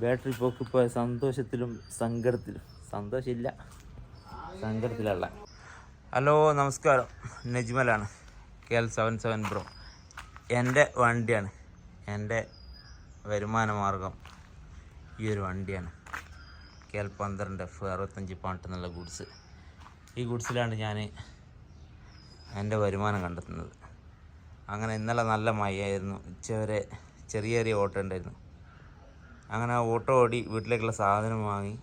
Battery പോക്ക് ഇപ്പോൾ സന്തോഷത്തിലും സങ്കടത്തിലും. സന്തോഷമില്ല. സങ്കടത്തിലുള്ള. ഹലോ നമസ്കാരം. നജ്മലാണ്. K L seven seven bro എന്റെ വണ്ടിയാണ്. എന്റെ വരുമാന മാർഗം ഈ ഒരു വണ്ടിയാണ്. കെ എൽ പന്ത്രണ്ട് എഫ് അറുപത്തഞ്ച് പാട്ട് എന്നുള്ള ഗുഡ്സ് ഈ ഗുഡ്സിലാണ് ഞാൻ എന്റെ വരുമാനം കണ്ടെത്തുന്നത്. അങ്ങനെ ഇന്നലെ നല്ല മഴയായിരുന്നു. ഉച്ചവരെ ചെറിയ ചെറിയ ഓട്ടം ഉണ്ടായിരുന്നു. അങ്ങനെ ഓട്ടോ ഓടി വീട്ടിലേക്കുള്ള സാധനം വാങ്ങി.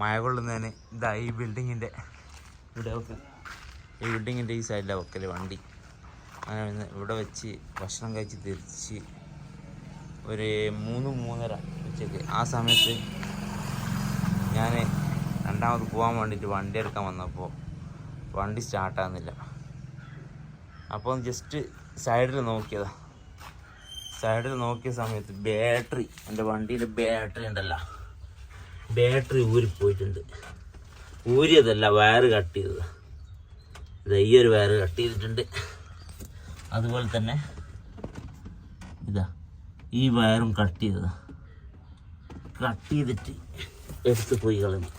മഴ കൊള്ളുന്നതിന് ഇതാ ഈ ബിൽഡിങ്ങിന്റെ ഇവിടെ ഈ ബിൽഡിങ്ങിന്റെ ഈ സൈഡിലാണ് വെക്കൽ വണ്ടി. അങ്ങനെ ഇവിടെ വെച്ച് ഭക്ഷണം കഴിച്ച് തിരിച്ച് ഒരു മൂന്ന് മൂന്നര ഉച്ചയ്ക്ക് ആ സമയത്ത് ഞാൻ രണ്ടാമത് പോകാൻ വേണ്ടിയിട്ട് വണ്ടി എടുക്കാൻ വന്നപ്പോൾ വണ്ടി സ്റ്റാർട്ടാകുന്നില്ല അപ്പോൾ ജസ്റ്റ് സൈഡിൽ നോക്കിയതാ. സൈഡിൽ നോക്കിയ സമയത്ത് ബാറ്ററി എന്റെ വണ്ടിയുടെ ബാറ്ററി ഉണ്ടല്ലോ. ബാറ്ററി ഊരിപ്പോയിട്ടുണ്ട് ഊരിയതല്ല വയറ് കട്ട് ചെയ്തത്. ഇതാ ഈ ഒരു വയറ് കട്ട് ചെയ്തിട്ടുണ്ട്. അതുപോലെ തന്നെ ഇതാ ഈ വയറും കട്ട് ചെയ്തതാ. കട്ട് ചെയ്തിട്ട് എടുത്ത് പോയി കളഞ്ഞു.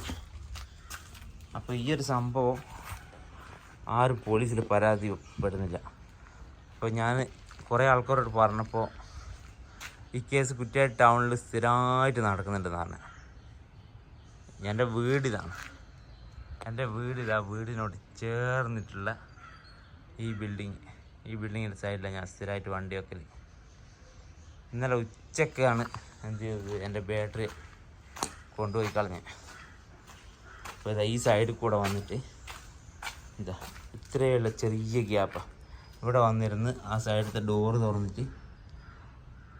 അപ്പോൾ ഈ ഒരു സംഭവം ആരും പോലീസിൽ പരാതിപ്പെടുന്നില്ല. അപ്പോൾ ഞാൻ കുറേ ആൾക്കാരോട് പറഞ്ഞപ്പോൾ ഈ കേസ് കുറ്റിയാടി ടൗണിൽ സ്ഥിരമായിട്ട് നടക്കുന്നുണ്ടെന്ന് പറഞ്ഞു. എന്റെ വീടിതാണ്. എന്റെ വീടിതാ വീടിനോട് ചേർന്നിട്ടുള്ള ഈ ബിൽഡിങ് ഈ ബിൽഡിങ്ങിന്റെ സൈഡിലാണ് ഞാൻ സ്ഥിരമായിട്ട് വണ്ടി വെക്കൽ ഇന്നലെ ഉച്ചക്കാണ് എന്ത് ചെയ്തത്? എന്റെ ബാറ്ററി കൊണ്ടുപോയി കളഞ്ഞ്. അപ്പോൾ ഇതാ ഈ സൈഡിൽ കൂടെ വന്നിട്ട് ഇതാ ഇത്രയുള്ള ചെറിയ ഗ്യാപ്പാണ് ഇവിടെ വന്നിരുന്ന് ആ സൈഡിലത്തെ ഡോറ് തുറന്നിട്ട്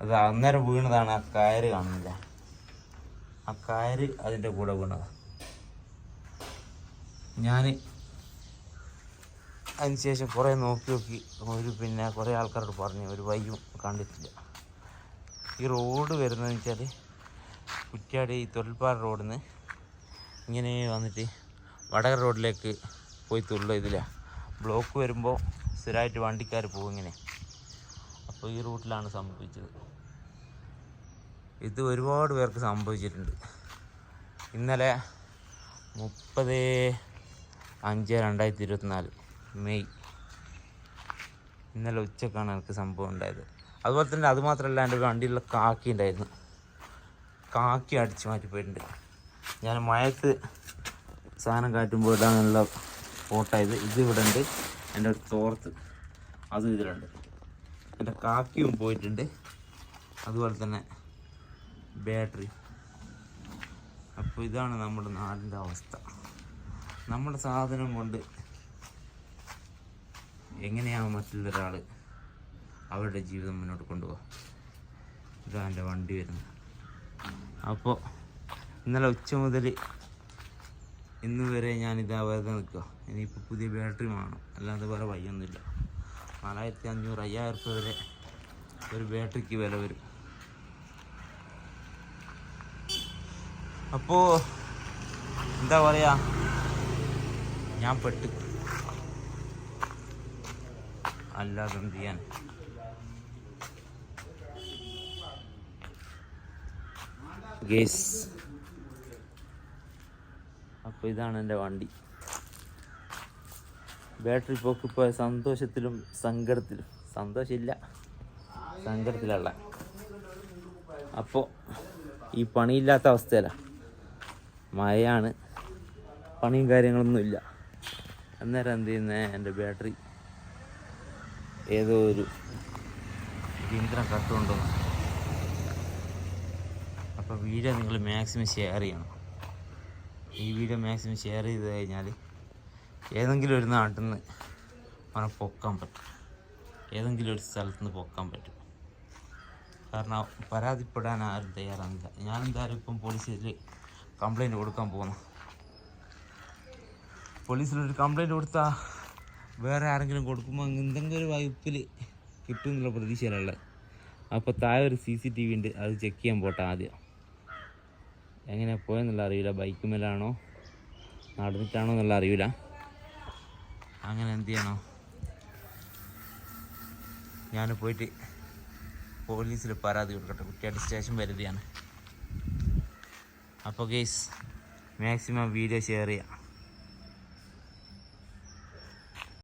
അത് അന്നേരം വീണതാണ്. ആ കയറ് കാണുന്നില്ല. ആ കയറ് അതിന്റെ കൂടെ വീണതാണ് ഞാൻ അതിനുശേഷം കുറേ നോക്കി നോക്കി ഒരു പിന്നെ കുറേ ആൾക്കാരോട് പറഞ്ഞു. ഒരു വയ്യും കണ്ടിട്ടില്ല. ഈ റോഡ് വരുന്നതെന്ന് വെച്ചാൽ കുറ്റ്യാടി തൊഴിൽപ്പാറ റോഡിൽ നിന്ന് ഇങ്ങനെ വന്നിട്ട് വടകര റോഡിലേക്ക് പോയി തുള്ള ഇതിലാണ് ബ്ലോക്ക് വരുമ്പോൾ സ്ഥിരമായിട്ട് വണ്ടിക്കാർ പോകും ഇങ്ങനെ. അപ്പോൾ ഈ റൂട്ടിലാണ് സംഭവിച്ചത്. ഇത് ഒരുപാട് പേർക്ക് സംഭവിച്ചിട്ടുണ്ട്. ഇന്നലെ മുപ്പത് അഞ്ച് രണ്ടായിരത്തി ഇരുപത്തിനാല് മെയ് ഇന്നലെ ഉച്ചക്കാണ് എനിക്ക് സംഭവം ഉണ്ടായത്. അതുപോലെ തന്നെ അതുമാത്രമല്ല എന്റെ വണ്ടിയിലുള്ള കാക്കി ഉണ്ടായിരുന്നു. കാക്കി അടിച്ച് മാറ്റിപ്പോയിട്ടുണ്ട് ഞാൻ മഴത്ത് സാധനം കാറ്റുമ്പോൾ ഇടാനുള്ള ഫോട്ടോ ഇത് ഇത് ഇവിടെ ഉണ്ട് എന്റെ ഒരു തോർത്ത് അതും ഇതിലുണ്ട്. എന്റെ കാക്കിയും പോയിട്ടുണ്ട്. അതുപോലെ തന്നെ ബാറ്ററി അപ്പോൾ ഇതാണ് നമ്മുടെ നാടിന്റെ അവസ്ഥ. നമ്മുടെ സാധനം കൊണ്ട് എങ്ങനെയാണ് മറ്റുള്ളൊരാൾ അവരുടെ ജീവിതം മുന്നോട്ട് കൊണ്ടുപോകുക ഇതാണ് എന്റെ വണ്ടി വരുന്നത്. അപ്പോൾ ഇന്നലെ ഉച്ച മുതൽ ഇന്ന് വരെ ഞാനിതാ വെറുതെ നിൽക്കുക ഇനിയിപ്പോൾ പുതിയ ബാറ്ററി വേണം. അല്ലാതെ വേറെ വയ്യൊന്നുമില്ല നാലായിരത്തി അഞ്ഞൂറ് അയ്യായിരം റുപ്യ വരെ ഒരു ബാറ്ററിക്ക് വില വരും. അപ്പോ എന്താ പറയാ? ഞാൻ പെട്ടു. അല്ലാതെ എന്ത് ചെയ്യാൻ? ഗേസ് അപ്പോൾ ഇതാണ് എന്റെ വണ്ടി. ബാറ്ററി പോക്ക് സന്തോഷത്തിലും സങ്കടത്തിലും. സന്തോഷമില്ല. സങ്കടത്തിലുള്ള. അപ്പോൾ ഈ പണിയില്ലാത്ത അവസ്ഥയല്ല. മഴയാണ്. പണിയും കാര്യങ്ങളൊന്നുമില്ല അന്നേരം എന്ത് ചെയ്യുന്നേ? എന്റെ ബാറ്ററി ഏതോ ഒരു യന്ത്രം കട്ടുകൊണ്ടുവന്നു. അപ്പോൾ വീഡിയോ നിങ്ങൾ മാക്സിമം ഷെയർ ചെയ്യണം. ഈ വീഡിയോ മാക്സിമം ഷെയർ ചെയ്ത് കഴിഞ്ഞാൽ ഏതെങ്കിലും ഒരു നാട്ടിൽ നിന്ന് അവനെ പൊക്കാൻ പറ്റും. ഏതെങ്കിലും ഒരു സ്ഥലത്ത് നിന്ന് പൊക്കാൻ പറ്റും. കാരണം പരാതിപ്പെടാൻ ആരും തയ്യാറാകില്ല ഞാൻ എന്തായാലും ഇപ്പം പോലീസിൽ കംപ്ലൈന്റ് കൊടുക്കാൻ പോകുന്നു പോലീസിലൊരു കംപ്ലൈന്റ് കൊടുത്താൽ വേറെ ആരെങ്കിലും കൊടുക്കുമ്പോൾ എന്തെങ്കിലും ഒരു വകുപ്പിൽ കിട്ടും എന്നുള്ള പ്രതീക്ഷയിലുള്ളത് അപ്പോൾ താഴെ ഒരു സി സി ടി വി ഉണ്ട്. അത് ചെക്ക് ചെയ്യാൻ പോട്ടെ ആദ്യം. എങ്ങനെ പോയെന്നുള്ള അറിയില്ല. ബൈക്ക് മേലാണോ? നടന്നിട്ടാണോ എന്നുള്ള അറിയില്ല. അങ്ങനെ എന്ത് ചെയ്യണോ? ഞാൻ പോയിട്ട് പോലീസിൽ പരാതി കൊടുക്കട്ടെ. കുട്ടിയാടി സ്റ്റേഷൻ വരുതിയാണ് അപ്പോൾ ഗെയ്സ് മാക്സിമം വീഡിയോ ഷെയർ ചെയ്യാം.